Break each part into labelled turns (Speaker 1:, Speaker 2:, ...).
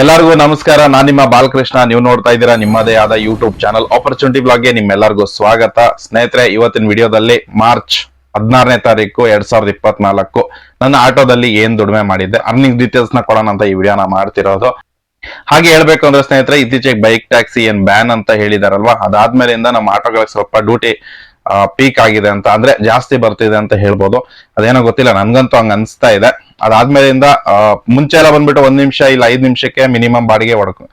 Speaker 1: ಎಲ್ಲರಿಗೂ ನಮಸ್ಕಾರ. ನಾನು ನಿಮ್ಮ ಬಾಲಕೃಷ್ಣ. ನೀವು ನೋಡ್ತಾ ಇದ್ದೀರಾ ನಿಮ್ಮದೇ ಆದ ಯೂಟ್ಯೂಬ್ ಚಾನಲ್ ಆಪರ್ಚುನಿಟಿ ಬ್ಲಾಗ್ಗೆ ನಿಮ್ಮೆಲ್ಲರಿಗೂ ಸ್ವಾಗತ. ಸ್ನೇಹಿತರೆ, ಇವತ್ತಿನ ವಿಡಿಯೋದಲ್ಲಿ ಮಾರ್ಚ್ ಹದಿನಾರನೇ ತಾರೀಕು ಎರಡ್ ಸಾವಿರದ ಇಪ್ಪತ್ನಾಲ್ಕು. ನನ್ನ ಆಟೋದಲ್ಲಿ ಏನ್ ದುಡಿಮೆ ಮಾಡಿದ್ದೆ, ಅರ್ನಿಂಗ್ ಡೀಟೇಲ್ಸ್ನ ಕೊಡೋಣ ಅಂತ ಈ ವಿಡಿಯೋನ ಮಾಡ್ತಿರೋದು. ಹಾಗೆ ಹೇಳ್ಬೇಕು ಅಂದ್ರೆ ಸ್ನೇಹಿತರೆ, ಇತ್ತೀಚೆಗೆ ಬೈಕ್ ಟ್ಯಾಕ್ಸಿ ಏನ್ ಬ್ಯಾನ್ ಅಂತ ಹೇಳಿದಾರಲ್ವಾ? ಅದಾದ್ಮೇಲಿಂದ ನಮ್ಮ ಆಟೋಗಳಿಗೆ ಸ್ವಲ್ಪ ಡ್ಯೂಟಿ ಪೀಕ್ ಆಗಿದೆ ಅಂತ ಅಂದ್ರೆ ಜಾಸ್ತಿ ಬರ್ತಿದೆ ಅಂತ ಹೇಳ್ಬೋದು. ಅದೇನೋ ಗೊತ್ತಿಲ್ಲ, ನನ್ಗಂತೂ ಹಂಗ ಅನ್ಸ್ತಾ ಇದೆ. ಅದಾದ್ಮೇಲಿಂದ ಮುಂಚೆ ಎಲ್ಲ ಬಂದ್ಬಿಟ್ಟು ಒಂದ್ ನಿಮಿಷ ಇಲ್ಲ ಐದ್ ನಿಮಿಷಕ್ಕೆ ಮಿನಿಮಮ್ ಬಾಡಿಗೆ ಹೊಡ್ಕೊ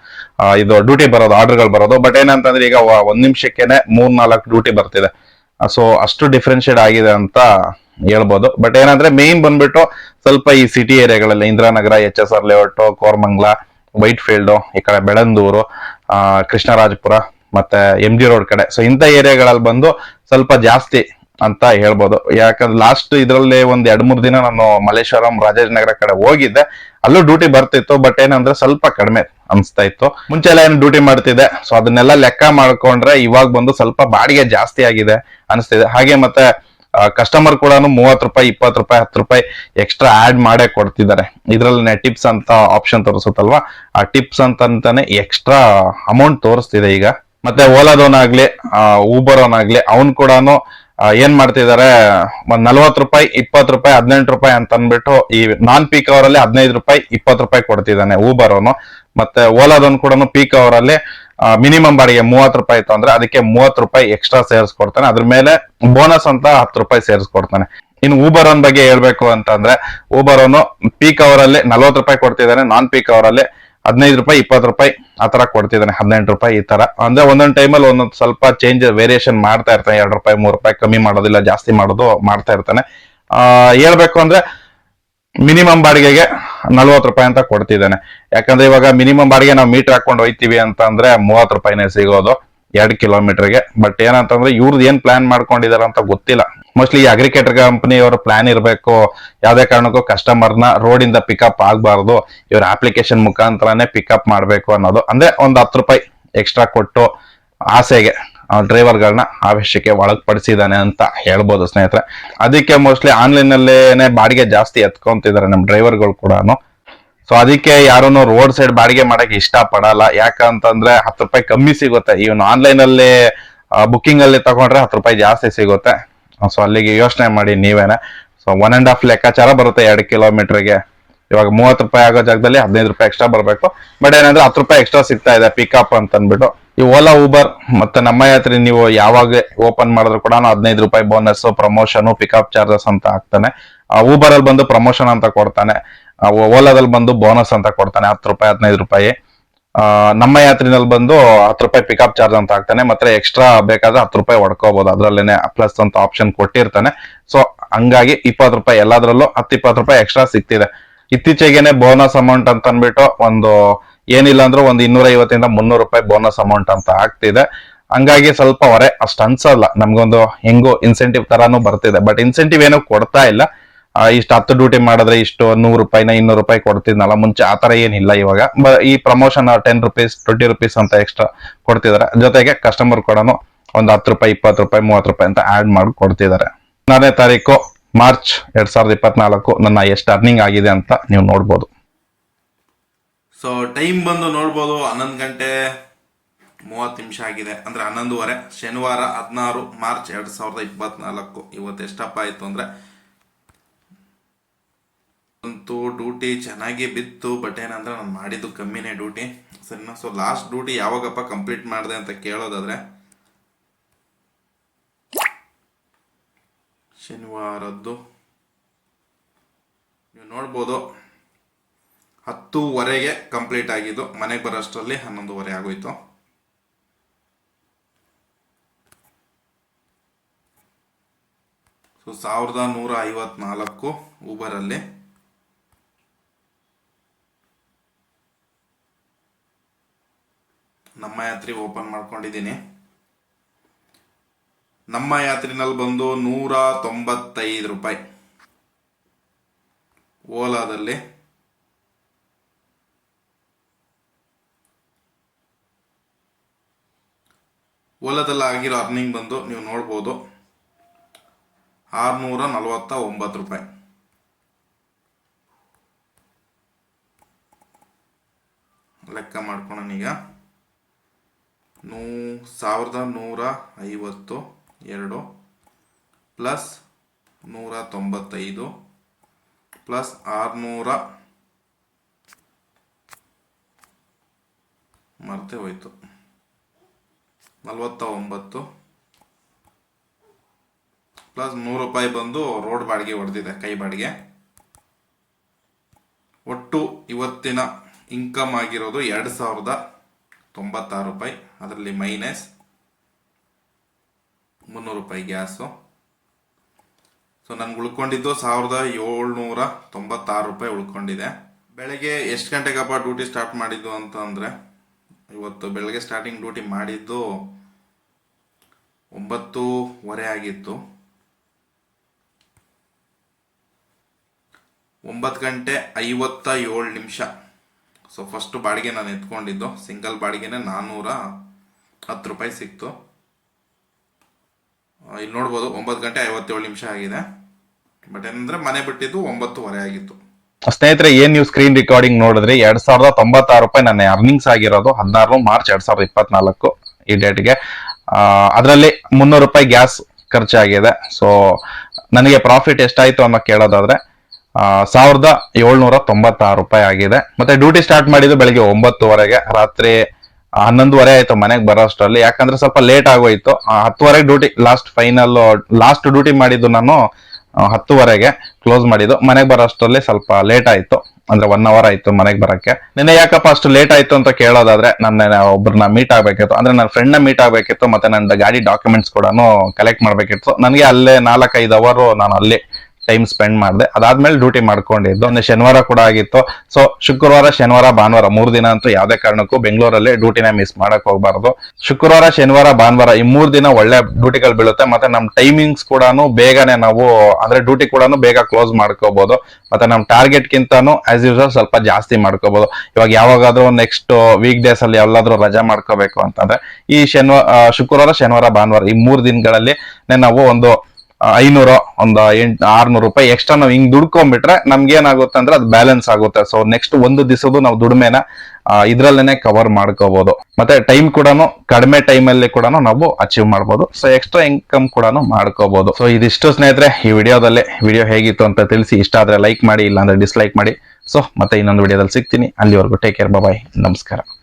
Speaker 1: ಇದು ಡ್ಯೂಟಿ ಬರೋದು ಆರ್ಡರ್ಗಳು ಬರೋದು. ಬಟ್ ಏನಂತಂದ್ರೆ ಈಗ ಒಂದ್ ನಿಮಿಷಕ್ಕೆನೆ ಮೂರ್ ನಾಲ್ಕು ಡ್ಯೂಟಿ ಬರ್ತಿದೆ ಸೊ ಅಷ್ಟು ಡಿಫ್ರೆನ್ಶಿಯೇಟ್ ಆಗಿದೆ ಅಂತ ಹೇಳ್ಬೋದು. ಬಟ್ ಏನಂದ್ರೆ ಮೇನ್ ಬಂದ್ಬಿಟ್ಟು ಸ್ವಲ್ಪ ಈ city ಏರಿಯಾಗಳಲ್ಲಿ Indiranagar H S R layout Koramangala Whitefield ಈ ಕಡೆ ಬೆಳಂದೂರು ಕೃಷ್ಣರಾಜಪುರ, ಮತ್ತೆ ಎಂ ಜಿ ರೋಡ್ ಕಡೆ. ಸೊ ಇಂಥ ಏರಿಯಾಗಳಲ್ಲಿ ಬಂದು ಸ್ವಲ್ಪ ಜಾಸ್ತಿ ಅಂತ ಹೇಳ್ಬೋದು. ಯಾಕಂದ್ರೆ ಲಾಸ್ಟ್ ಇದ್ರಲ್ಲಿ ಒಂದ್ ಎರಡ್ ಮೂರ್ ದಿನ ನಾನು ಮಲ್ಲೇಶ್ವರಂ ರಾಜಾಜಿನಗರ ಕಡೆ ಹೋಗಿದ್ದೆ. ಅಲ್ಲೂ ಡ್ಯೂಟಿ ಬರ್ತಿತ್ತು ಬಟ್ ಏನಂದ್ರೆ ಸ್ವಲ್ಪ ಕಡಿಮೆ ಅನಿಸ್ತಾ ಇತ್ತು. ಮುಂಚೆ ಎಲ್ಲ ಏನು ಡ್ಯೂಟಿ ಮಾಡ್ತಿದ್ದೆ. ಸೊ ಅದನ್ನೆಲ್ಲ ಲೆಕ್ಕ ಮಾಡ್ಕೊಂಡ್ರೆ ಇವಾಗ ಬಂದು ಸ್ವಲ್ಪ ಬಾಡಿಗೆ ಜಾಸ್ತಿ ಆಗಿದೆ ಅನಿಸ್ತಿದೆ. ಹಾಗೆ ಮತ್ತೆ ಕಸ್ಟಮರ್ ಕೂಡ ಮೂವತ್ ರೂಪಾಯಿ, ಇಪ್ಪತ್ತು ರೂಪಾಯಿ, ಹತ್ತು ರೂಪಾಯಿ ಎಕ್ಸ್ಟ್ರಾ ಆಡ್ ಮಾಡೇ ಕೊಡ್ತಿದ್ದಾರೆ. ಇದ್ರಲ್ಲಿ ಟಿಪ್ಸ್ ಅಂತ ಆಪ್ಷನ್ ತೋರಿಸುತ್ತಲ್ವಾ? ಆ ಟಿಪ್ಸ್ ಅಂತಂತಾನೆ ಎಕ್ಸ್ಟ್ರಾ ಅಮೌಂಟ್ ತೋರಿಸ್ತಿದೆ ಈಗ. ಮತ್ತೆ ಓಲಾದವನಾಗ್ಲಿ ಊಬರ್ ಅವನಾಗ್ಲಿ ಅವನ್ ಕೂಡ ಏನ್ ಮಾಡ್ತಿದ್ದಾರೆ ಒಂದ್ ನಲ್ವತ್ ರೂಪಾಯಿ ಇಪ್ಪತ್ ರೂಪಾಯಿ, ಹದಿನೆಂಟು ರೂಪಾಯಿ ಅಂತ ಅಂದ್ಬಿಟ್ಟು ಈ ನಾನ್ ಪೀಕ್ ಅವರ್ ಅಲ್ಲಿ ಹದಿನೈದು ರೂಪಾಯಿ, ಇಪ್ಪತ್ತು ರೂಪಾಯಿ ಕೊಡ್ತಿದ್ದಾನೆ ಊಬರ್ ಅವನು ಮತ್ತೆ ಓಲಾದವನ್ ಕೂಡ ಪೀಕ್ ಅವರ್ ಅಲ್ಲಿ ಮಿನಿಮಮ್ ಬಾಡಿಗೆ ಮೂವತ್ ರೂಪಾಯಿ ಇತ್ತು ಅಂದ್ರೆ ಅದಕ್ಕೆ ಮೂವತ್ ರೂಪಾಯಿ ಎಕ್ಸ್ಟ್ರಾ ಸೇರಿಸ್ಕೊಡ್ತಾನೆ ಅದ್ರ ಮೇಲೆ ಬೋನಸ್ ಅಂತ ಹತ್ತು ರೂಪಾಯಿ ಸೇರಿಸ್ಕೊಡ್ತಾನೆ ಇನ್ನು ಊಬರ್ ಅವನ್ ಬಗ್ಗೆ ಹೇಳ್ಬೇಕು ಅಂತಂದ್ರೆ ಊಬರ್ ಅವನು ಪೀಕ್ ಅಲ್ಲಿ ನಲ್ವತ್ ರೂಪಾಯಿ ಕೊಡ್ತಿದ್ದಾನೆ ನಾನ್ ಪೀಕ್ ಅವರಲ್ಲಿ ಹದಿನೈದು ರೂಪಾಯಿ, ಇಪ್ಪತ್ತು ರೂಪಾಯಿ ಆ ತರ ಕೊಡ್ತಿದ್ದಾನೆ, ಹದಿನೆಂಟು ರೂಪಾಯಿ ಈ ತರ ಅಂದ್ರೆ ಒಂದೊಂದು ಟೈಮಲ್ಲಿ ಒಂದೊಂದು ಸ್ವಲ್ಪ ಚೇಂಜ್ ವೇರಿಯೇಷನ್ ಮಾಡ್ತಾ ಇರ್ತಾನೆ, ಎರಡು ರೂಪಾಯಿ, ಮೂರು ರೂಪಾಯಿ ಕಮ್ಮಿ ಮಾಡೋದಿಲ್ಲ, ಜಾಸ್ತಿ ಮಾಡೋದು ಮಾಡ್ತಾ ಇರ್ತಾನೆ. ಹೇಳ್ಬೇಕು ಅಂದ್ರೆ ಮಿನಿಮಮ್ ಬಾಡಿಗೆಗೆ ನಲ್ವತ್ತು ರೂಪಾಯಿ ಅಂತ ಕೊಡ್ತಿದ್ದಾನೆ. ಯಾಕಂದ್ರೆ ಇವಾಗ ಮಿನಿಮಮ್ ಬಾಡಿಗೆ ನಾವು ಮೀಟರ್ ಹಾಕೊಂಡು ಹೋಯ್ತೀವಿ ಅಂತ ಅಂದ್ರೆ ಮೂವತ್ತು ರೂಪಾಯಿನೇ ಸಿಗೋದು ಎರಡು ಕಿಲೋಮೀಟರ್ಗೆ ಬಟ್ ಏನಂತಂದ್ರೆ ಇವ್ರದ್ದು ಏನು ಪ್ಲಾನ್ ಮಾಡ್ಕೊಂಡಿದಾರ ಅಂತ ಗೊತ್ತಿಲ್ಲ. ಮೋಸ್ಟ್ಲಿ ಅಗ್ರಿಕೇಟರ್ ಕಂಪನಿ ಅವರ ಪ್ಲಾನ್ ಇರಬೇಕು. ಯಾವುದೇ ಕಾರಣಕ್ಕೂ ಕಸ್ಟಮರ್ನ ಇಂದ ಪಿಕಪ್ ಆಗಬಾರ್ದು. ಇವ್ರ ಅಪ್ಲಿಕೇಶನ್ ಮುಖಾಂತರನೇ ಪಿಕಪ್ ಮಾಡಬೇಕು ಅನ್ನೋದು. ಅಂದ್ರೆ ಒಂದು ಹತ್ತು ರೂಪಾಯಿ ಎಕ್ಸ್ಟ್ರಾ ಕೊಟ್ಟು ಆಸೆಗೆ ಡ್ರೈವರ್ಗಳನ್ನ ಆವೇಶಕ್ಕೆ ಒಳಗ್ಪಡಿಸಿದ್ದಾನೆ ಅಂತ ಹೇಳ್ಬೋದು ಸ್ನೇಹಿತರೆ. ಅದಕ್ಕೆ ಮೋಸ್ಟ್ಲಿ ಆನ್ಲೈನ್ ಅಲ್ಲೇನೆ ಬಾಡಿಗೆ ಜಾಸ್ತಿ ಎತ್ಕೊಂತಿದ್ದಾರೆ ನಮ್ಮ ಡ್ರೈವರ್ಗಳು ಕೂಡ ಸೊ ಅದಕ್ಕೆ ಯಾರೂ ರೋಡ್ ಸೈಡ್ ಬಾಡಿಗೆ ಮಾಡಕ್ ಇಷ್ಟ ಪಡಲ್ಲ ಯಾಕಂತಂದ್ರೆ ಹತ್ತು ರೂಪಾಯಿ ಕಮ್ಮಿ ಸಿಗುತ್ತೆ. ಇವನು ಆನ್ಲೈನ್ ಅಲ್ಲಿ ಬುಕ್ಕಿಂಗ್ ಅಲ್ಲಿ ತಗೊಂಡ್ರೆ ಹತ್ತು ರೂಪಾಯಿ ಜಾಸ್ತಿ ಸಿಗುತ್ತೆ. ಸೊ ಅಲ್ಲಿಗೆ ಯೋಚನೆ ಮಾಡಿ ನೀವೇನೆ. ಸೊ ಒನ್ ಅಂಡ್ ಹಾಫ್ ಲೆಕ್ಕಾಚಾರ ಬರುತ್ತೆ ಎರಡು ಕಿಲೋಮೀಟರ್ಗೆ. ಇವಾಗ ಮೂವತ್ತು ರೂಪಾಯಿ ಆಗೋ ಜಾಗದಲ್ಲಿ ಹದಿನೈದು ರೂಪಾಯಿ ಎಕ್ಸ್ಟ್ರಾ ಬರಬೇಕು. ಬಟ್ ಏನಂದ್ರೆ ಹತ್ತು ರೂಪಾಯಿ ಎಕ್ಸ್ಟ್ರಾ ಸಿಗ್ತಾ ಇದೆ ಪಿಕಪ್ ಅಂತ ಅಂದ್ಬಿಟ್ಟು ಈ ಓಲಾ ಊಬರ್ ಮತ್ತೆ ನಮ್ಮ ಯಾತ್ರೆ ನೀವು ಯಾವಾಗ ಓಪನ್ ಮಾಡಿದ್ರು ಕೂಡ ಹದಿನೈದು ರೂಪಾಯಿ ಬೋನಸ್ ಪ್ರಮೋಷನ್ ಪಿಕಪ್ ಚಾರ್ಜಸ್ ಅಂತ ಹಾಕ್ತಾನೆ. ಊಬರ್ ಅಲ್ಲಿ ಬಂದು ಪ್ರಮೋಷನ್ ಅಂತ ಕೊಡ್ತಾನೆ. ಓಲಾದಲ್ಲಿ ಬಂದು ಬೋನಸ್ ಅಂತ ಕೊಡ್ತಾನೆ. ಹತ್ತು ರೂಪಾಯಿ, ಹದಿನೈದು ರೂಪಾಯಿ. ನಮ್ಮ ಯಾತ್ರಿನಲ್ಲಿ ಬಂದು ಹತ್ತು ರೂಪಾಯಿ ಪಿಕಪ್ ಚಾರ್ಜ್ ಅಂತ ಹಾಕ್ತಾನೆ, ಮತ್ತೆ ಎಕ್ಸ್ಟ್ರಾ ಬೇಕಾದ್ರೆ ಹತ್ತು ರೂಪಾಯಿ ಹೊಡ್ಕೋಬಹುದು ಅದ್ರಲ್ಲೇನೆ ಪ್ಲಸ್ ಅಂತ ಆಪ್ಷನ್ ಕೊಟ್ಟಿರ್ತಾನೆ. ಸೊ ಹಂಗಾಗಿ ಇಪ್ಪತ್ತು ರೂಪಾಯಿ ಎಲ್ಲಾದ್ರಲ್ಲೂ ಹತ್ತು ಇಪ್ಪತ್ತು ರೂಪಾಯಿ ಎಕ್ಸ್ಟ್ರಾ ಸಿಗ್ತಿದೆ. ಇತ್ತೀಚೆಗೆನೆ ಬೋನಸ್ ಅಮೌಂಟ್ ಅಂತ ಅಂದ್ಬಿಟ್ಟು ಒಂದು ಏನಿಲ್ಲ ಅಂದ್ರೂ ಒಂದು ಇನ್ನೂರ ಐವತ್ತಿಂದ ಮುನ್ನೂರು ರೂಪಾಯಿ ಬೋನಸ್ ಅಮೌಂಟ್ ಅಂತ ಆಗ್ತಿದೆ. ಹಂಗಾಗಿ ಸ್ವಲ್ಪ ಹೊರೆ, ಅಷ್ಟು ಅನ್ಸಲ್ಲ. ನಮ್ಗೊಂದು ಹೆಂಗೋ ಇನ್ಸೆಂಟಿವ್ ತರಾನು ಬರ್ತಿದೆ. ಬಟ್ ಇನ್ಸೆಂಟಿವ್ ಏನೋ ಕೊಡ್ತಾ ಇಲ್ಲ. ಇಷ್ಟು ಹತ್ತು ಡ್ಯೂಟಿ ಮಾಡಿದ್ರೆ ಇಷ್ಟು, ನೂರು ರೂಪಾಯಿನ ಇನ್ನೂರು ರೂಪಾಯಿ ಕೊಡ್ತಿದ್ನಲ್ಲ, ಮುಂಚೆ ಆ ಥರ ಏನಿಲ್ಲ ಇವಾಗ. ಈ promotion ten rupees twenty rupees ಅಂತ ಎಕ್ಸ್ಟ್ರಾ ಕೊಡ್ತಿದ್ದಾರೆ. ಜೊತೆಗೆ ಕಸ್ಟಮರ್ ಕೂಡ ಒಂದು ಹತ್ತು ರೂಪಾಯಿ, ಇಪ್ಪತ್ತು ರೂಪಾಯಿ, ಮೂವತ್ತು ರೂಪಾಯಿ ಅಂತ ಆಡ್ ಮಾಡಿ ಕೊಡ್ತಿದ್ದಾರೆ. ಹದಿನಾರನೇ ತಾರೀಕು ಮಾರ್ಚ್ ಎರಡ್ ಸಾವಿರದ ಇಪ್ಪತ್ನಾಲ್ಕು ನನ್ನ ಎಷ್ಟು ಅರ್ನಿಂಗ್ ಆಗಿದೆ ಅಂತ ನೀವು ನೋಡ್ಬೋದು.
Speaker 2: ಸೊ ಟೈಮ್ ಬಂದು ನೋಡ್ಬೋದು, ಹನ್ನೊಂದು ಗಂಟೆ ಮೂವತ್ತು ನಿಮಿಷ ಆಗಿದೆ. ಅಂದರೆ ಹನ್ನೊಂದುವರೆ, ಶನಿವಾರ ಹದಿನಾರು ಮಾರ್ಚ್ ಎರಡು ಸಾವಿರದ ಇಪ್ಪತ್ನಾಲ್ಕು. ಇವತ್ತು ಎಷ್ಟಪ್ಪ ಆಯಿತು ಅಂದರೆ ಅಂತೂ ಡ್ಯೂಟಿ ಚೆನ್ನಾಗಿ ಬಿತ್ತು ಬಟ್ ಏನಂದ್ರೆ ನಾನು ಮಾಡಿದ್ದು ಕಮ್ಮಿನೇ ಡ್ಯೂಟಿ ಸರಿನಾ ಸೊ ಲಾಸ್ಟ್ ಡ್ಯೂಟಿ ಯಾವಾಗಪ್ಪ ಕಂಪ್ಲೀಟ್ ಮಾಡಿದೆ ಅಂತ ಕೇಳೋದಾದ್ರೆ, ಶನಿವಾರದ್ದು. ನೀವು ನೋಡ್ಬೋದು, ಹತ್ತೂವರೆಗೆ ಕಂಪ್ಲೀಟ್ ಆಗಿದ್ದು, ಮನೆಗೆ ಬರೋಷ್ಟರಲ್ಲಿ ಹನ್ನೊಂದುವರೆ ಆಗೋಯ್ತು. ಸೊ ಸಾವಿರದ ನೂರ ಐವತ್ನಾಲ್ಕು ಊಬರಲ್ಲಿ ನಮ್ಮ ಯಾತ್ರೆ ಓಪನ್ ಮಾಡ್ಕೊಂಡಿದ್ದೀನಿ. ನಮ್ಮ ಯಾತ್ರಿನಲ್ಲಿ ಬಂದು ನೂರ ತೊಂಬತ್ತೈದು ರೂಪಾಯಿ. ಓಲಾದಲ್ಲಿ. ಓಲಾದಲ್ಲಿ ಆಗಿರೋ ಅರ್ನಿಂಗ್ ಬಂದು ನೀವು ನೋಡ್ಬೋದು. ಆರುನೂರ ನಲವತ್ತ ಒಂಬತ್ತು ರೂಪಾಯಿ. ಲೆಕ್ಕ ಮಾಡ್ಕೊಳ್ಳೋಣ ಈಗ ನೂ ಸಾವಿರದ ನೂರ ಐವತ್ತು, ಎರಡು, ಪ್ಲಸ್ ನೂರ ತೊಂಬತ್ತೈದು ಪ್ಲಸ್ ಆರುನೂರ ಮರ್ತೆ ಹೋಯ್ತು. ನಲವತ್ತ ಒಂಬತ್ತು ಪ್ಲಸ್ ನೂರು ರೂಪಾಯಿ ಬಂದು ರೋಡ್ ಬಾಡಿಗೆ ಹೊಡೆದಿದೆ, ಕೈ ಬಾಡಿಗೆ. ಒಟ್ಟು ಇವತ್ತಿನ ಇನ್ಕಮ್ ಆಗಿರೋದು ಎರಡು ಸಾವಿರದ ತೊಂಬತ್ತಾರು ರೂಪಾಯಿ. ಅದರಲ್ಲಿ ಮೈನಸ್ ಮುನ್ನೂರು ರೂಪಾಯಿ ಗ್ಯಾಸು. ಸೊ ನನ್ಗೆ ಉಳ್ಕೊಂಡಿದ್ದು ಸಾವಿರದ ಏಳ್ನೂರ ತೊಂಬತ್ತಾರು ರೂಪಾಯಿ ಉಳ್ಕೊಂಡಿದೆ. ಬೆಳಗ್ಗೆ ಎಷ್ಟು ಗಂಟೆಗಪ್ಪ ಡ್ಯೂಟಿ ಸ್ಟಾರ್ಟ್ ಮಾಡಿದ್ದು ಅಂತ ಅಂದರೆ, ಇವತ್ತು ಬೆಳಗ್ಗೆ ಸ್ಟಾರ್ಟಿಂಗ್ ಡ್ಯೂಟಿ ಮಾಡಿದ್ದು ಒಂಬತ್ತೂವರೆ ಆಗಿತ್ತು. ಒಂಬತ್ತು ಗಂಟೆ ಐವತ್ತ ಏಳು ನಿಮಿಷ. ಸೊ ಫಸ್ಟ್ ಬಾಡಿಗೆ ನಾನು ಎತ್ಕೊಂಡಿದ್ದು ಸಿಂಗಲ್ ಬಾಡಿಗೆನೆ ನಾನ್ನೂರ ಹತ್ತು ರೂಪಾಯಿ ಸಿಕ್ತು. ಇಲ್ಲಿ ನೋಡ್ಬೋದು ಒಂಬತ್ತು ಗಂಟೆ ಐವತ್ತೇಳು ನಿಮಿಷ ಆಗಿದೆ. ಬಟ್ ಏನಂದ್ರೆ ಮನೆ ಬಿಟ್ಟಿದ್ದು ಒಂಬತ್ತುವರೆ ಆಗಿತ್ತು.
Speaker 1: ಸ್ನೇಹಿತರೆ, ಏನ್ ನೀವು ಸ್ಕ್ರೀನ್ ರೆಕಾರ್ಡಿಂಗ್ ನೋಡಿದ್ರಿ? ಎರಡ್ ಸಾವಿರದ ತೊಂಬತ್ತಾರು ರೂಪಾಯಿ ನನ್ನ ಅರ್ನಿಂಗ್ಸ್ ಆಗಿರೋದು. ಹದಿನಾರು, ಮಾರ್ಚ್ ಎರಡ್ ಸಾವಿರದ ಇಪ್ಪತ್ನಾಲ್ಕು ಈ ಡೇಟ್ಗೆ ಅದರಲ್ಲಿ ಮುನ್ನೂರು ರೂಪಾಯಿ ಗ್ಯಾಸ್ ಖರ್ಚಾಗಿದೆ. ಸೊ ನನಗೆ ಪ್ರಾಫಿಟ್ ಎಷ್ಟಾಯ್ತು ಅನ್ನೋ ಕೇಳೋದಾದ್ರೆ ಸಾವಿರದ ಏಳ್ನೂರ ತೊಂಬತ್ತಾರು ರೂಪಾಯಿ ಆಗಿದೆ. ಮತ್ತೆ ಡ್ಯೂಟಿ ಸ್ಟಾರ್ಟ್ ಮಾಡಿದ್ದು ಬೆಳಿಗ್ಗೆ ಒಂಬತ್ತುವರೆಗೆ, ರಾತ್ರಿ ಹನ್ನೊಂದುವರೆ ಆಯ್ತು ಮನೆಗೆ ಬರೋ ಅಷ್ಟರಲ್ಲಿ ಯಾಕಂದ್ರೆ ಸ್ವಲ್ಪ ಲೇಟ್ ಆಗೋಯ್ತು. ಹತ್ತುವರೆಗೆ duty last final last duty ಮಾಡಿದ್ದು ನಾನು ಹತ್ತುವರೆಗೆ ಕ್ಲೋಸ್ ಮಾಡಿದ್ದು. ಮನೆಗೆ ಬರೋ ಅಷ್ಟರಲ್ಲಿ ಸ್ವಲ್ಪ ಲೇಟ್ ಆಯ್ತು. ಅಂದ್ರೆ ಒನ್ ಅವರ್ ಆಯ್ತು ಮನೆಗೆ ಬರಕ್ಕೆ. ನಿನ್ನೆ ಯಾಕಪ್ಪ ಅಷ್ಟು ಲೇಟ್ ಆಯ್ತು ಅಂತ ಕೇಳೋದಾದ್ರೆ ನನ್ನ ಒಬ್ಬರನ್ನ ಮೀಟ್ ಆಗ್ಬೇಕಿತ್ತು. ಅಂದ್ರೆ ನನ್ನ ಫ್ರೆಂಡ್ನ ಮೀಟ್ ಆಗ್ಬೇಕಿತ್ತು, ಮತ್ತೆ ನನ್ನ ಗಾಡಿ ಡಾಕ್ಯುಮೆಂಟ್ಸ್ ಕೂಡ ಕಲೆಕ್ಟ್ ಮಾಡ್ಬೇಕಿತ್ತು. ನನಗೆ ಅಲ್ಲೇ ನಾಲ್ಕೈದು ಅವರು ನಾನು ಅಲ್ಲಿ ಟೈಮ್ ಸ್ಪೆಂಡ್ ಮಾಡಿದೆ. ಅದಾದ್ಮೇಲೆ ಡ್ಯೂಟಿ ಮಾಡ್ಕೊಂಡಿದ್ದು. ಒಂದು ಶನಿವಾರ ಕೂಡ ಆಗಿತ್ತು. ಸೊ ಶುಕ್ರವಾರ, ಶನಿವಾರ, ಭಾನುವಾರ ಮೂರು ದಿನ ಅಂತೂ ಯಾವುದೇ ಕಾರಣಕ್ಕೂ ಬೆಂಗಳೂರಲ್ಲಿ ಡ್ಯೂಟಿನ ಮಿಸ್ ಮಾಡಕ್ ಹೋಗ್ಬಾರ್ದು. ಶುಕ್ರವಾರ, ಶನಿವಾರ, ಭಾನುವಾರ ಈ ಮೂರು ದಿನ ಒಳ್ಳೆ ಡ್ಯೂಟಿಗಳು ಬೀಳುತ್ತೆ. ಮತ್ತೆ ನಮ್ಮ ಟೈಮಿಂಗ್ಸ್ ಕೂಡ ಬೇಗನೆ ನಾವು, ಅಂದ್ರೆ ಡ್ಯೂಟಿ ಕೂಡ ಬೇಗ ಕ್ಲೋಸ್ ಮಾಡ್ಕೋಬಹುದು ಮತ್ತೆ ನಮ್ಮ ಟಾರ್ಗೆಟ್ ಗಿಂತಾನು ಆಸ್ ಯೂಶಲ್ ಸ್ವಲ್ಪ ಜಾಸ್ತಿ ಮಾಡ್ಕೋಬಹುದು ಇವಾಗ ಯಾವಾಗಾದ್ರೂ ನೆಕ್ಸ್ಟ್ ವೀಕ್ ಡೇಸ್ ಅಲ್ಲಿ ಎಲ್ಲಾದ್ರೂ ರಜಾ ಮಾಡ್ಕೋಬೇಕು ಅಂತಂದ್ರೆ ಈ ಶನಿವಾರ ಶುಕ್ರವಾರ, ಶನಿವಾರ, ಭಾನುವಾರ ಈ ಮೂರು ದಿನಗಳಲ್ಲಿ ನಾವು ಒಂದು ಐನೂರು ಒಂದು ಎಂಟ್, ಆರ್ನೂರು ರೂಪಾಯಿ ಎಕ್ಸ್ಟ್ರಾ ನಾವು ಹಿಂಗ್ ದುಡ್ಕೊಂಡ್ಬಿಟ್ರೆ ನಮ್ಗೆ ಏನಾಗುತ್ತೆ ಅಂದ್ರೆ ಅದು ಬ್ಯಾಲೆನ್ಸ್ ಆಗುತ್ತೆ. ಸೊ ನೆಕ್ಸ್ಟ್ ಒಂದು ದಿವಸದ್ದು ನಾವು ದುಡಿಮೆನ ಇದ್ರಲ್ಲೇನೆ ಕವರ್ ಮಾಡ್ಕೋಬಹುದು ಮತ್ತೆ ಟೈಮ್ ಕೂಡ ಕಡಿಮೆ ಟೈಮ್ ಅಲ್ಲಿ ಕೂಡ ನಾವು ಅಚೀವ್ ಮಾಡ್ಬೋದು. ಸೊ ಎಕ್ಸ್ಟ್ರಾ ಇನ್ಕಮ್ ಕೂಡ ಮಾಡ್ಕೋಬಹುದು ಸೊ ಇದಿಷ್ಟು ಸ್ನೇಹಿತರೆ, ಈ ವಿಡಿಯೋದಲ್ಲಿ. ವಿಡಿಯೋ ಹೇಗಿತ್ತು ಅಂತ ತಿಳಿಸಿ. ಇಷ್ಟ ಆದ್ರೆ ಲೈಕ್ ಮಾಡಿ, ಇಲ್ಲಾಂದ್ರೆ ಡಿಸ್ಲೈಕ್ ಮಾಡಿ. ಸೊ ಮತ್ತೆ ಇನ್ನೊಂದು ವಿಡಿಯೋದಲ್ಲಿ ಸಿಗ್ತೀನಿ. ಅಲ್ಲಿವರೆಗೂ ಟೇಕ್ ಕೇರ್ ಬಾಯ್ ನಮಸ್ಕಾರ.